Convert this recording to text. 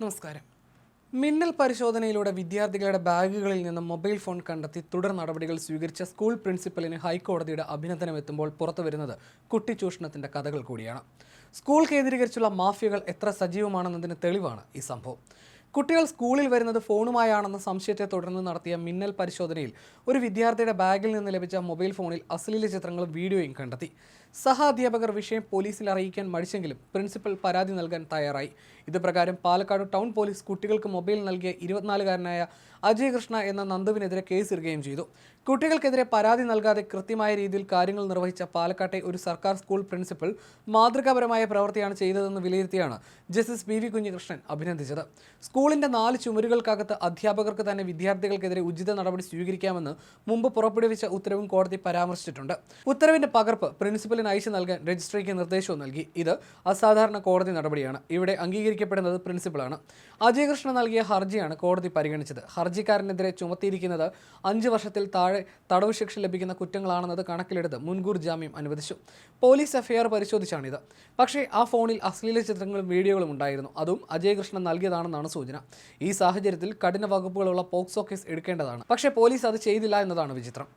നമസ്കാരം. മിന്നൽ പരിശോധനയിലൂടെ വിദ്യാർത്ഥികളുടെ ബാഗുകളിൽ നിന്ന് മൊബൈൽ ഫോൺ കണ്ടെത്തി തുടർ നടപടികൾ സ്വീകരിച്ച സ്കൂൾ പ്രിൻസിപ്പലിന് ഹൈക്കോടതിയുടെ അഭിനന്ദനം എത്തുമ്പോൾ പുറത്തുവരുന്നത് കുട്ടിച്ചൂഷണത്തിന്റെ കഥകൾ കൂടിയാണ്. സ്കൂൾ കേന്ദ്രീകരിച്ചുള്ള മാഫിയകൾ എത്ര സജീവമാണെന്നതിന് തെളിവാണ് ഈ സംഭവം. കുട്ടികൾ സ്കൂളിൽ വരുന്നത് ഫോണുമായാണെന്ന സംശയത്തെ തുടർന്ന് നടത്തിയ മിന്നൽ പരിശോധനയിൽ ഒരു വിദ്യാർത്ഥിയുടെ ബാഗിൽ നിന്ന് ലഭിച്ച മൊബൈൽ ഫോണിൽ അശ്ലീല ചിത്രങ്ങളും വീഡിയോയും കണ്ടെത്തി. സഹ അധ്യാപകർ വിഷയം പോലീസിൽ അറിയിക്കാൻ മടിച്ചെങ്കിലും പ്രിൻസിപ്പൽ പരാതി നൽകാൻ തയ്യാറായി. ഇത് പ്രകാരം പാലക്കാട് ടൗൺ പോലീസ് കുട്ടികൾക്ക് മൊബൈൽ നൽകിയ ഇരുപത്തിനാലുകാരനായ അജയ് കൃഷ്ണ എന്ന നന്ദുവിനെതിരെ കേസിടുകയും ചെയ്തു. കുട്ടികൾക്കെതിരെ പരാതി നൽകാതെ കൃത്യമായ രീതിയിൽ കാര്യങ്ങൾ നിർവഹിച്ച പാലക്കാട്ടെ ഒരു സർക്കാർ സ്കൂൾ പ്രിൻസിപ്പൽ മാതൃകാപരമായ പ്രവൃത്തിയാണ് ചെയ്തതെന്ന് വിലയിരുത്തിയാണ് ജസ്റ്റിസ് പി വി കുഞ്ഞികൃഷ്ണൻ അഭിനന്ദിച്ചത്. സ്കൂളിന്റെ നാല് ചുമരുകൾക്കകത്ത് അധ്യാപകർക്ക് തന്നെ വിദ്യാർത്ഥികൾക്കെതിരെ ഉചിത നടപടി സ്വീകരിക്കാമെന്ന് മുമ്പ് പുറപ്പെടുവിച്ച ഉത്തരവും കോടതി പരാമർശിച്ചിട്ടുണ്ട്. ഉത്തരവിന്റെ പകർപ്പ് പ്രിൻസിപ്പലിന് അയച്ചു നൽകാൻ രജിസ്ട്രിക്ക് നിർദ്ദേശവും നൽകി. ഇത് അസാധാരണ കോടതി നടപടിയാണ്. ഇവിടെ അംഗീകരിക്കപ്പെടുന്നത് പ്രിൻസിപ്പളാണ്. അജയ് കൃഷ്ണ നൽകിയ ഹർജിയാണ് കോടതി പരിഗണിച്ചത്. ഹർജിക്കാരനെതിരെ ചുമത്തിയിരിക്കുന്നത് അഞ്ച് വർഷത്തിൽ താഴെ തടവ് ശിക്ഷ ലഭിക്കുന്ന കുറ്റങ്ങളാണെന്നത് കണക്കിലെടുത്ത് മുൻകൂർ ജാമ്യം അനുവദിച്ചു. പോലീസ് എഫ്ഐആർ പരിശോധിച്ചാണിത്. പക്ഷേ ആ ഫോണിൽ അശ്ലീല ചിത്രങ്ങളും വീഡിയോകളും ഉണ്ടായിരുന്നു. അതും അജയ് കൃഷ്ണൻ നൽകിയതാണെന്നാണ് സൂചന. ഈ സാഹചര്യത്തിൽ കഠിന വകുപ്പുകളുള്ള പോക്സോ കേസ് എടുക്കേണ്ടതാണ്. പക്ഷേ പോലീസ് അത് ചെയ്തില്ല എന്നതാണ് വിചിത്രം.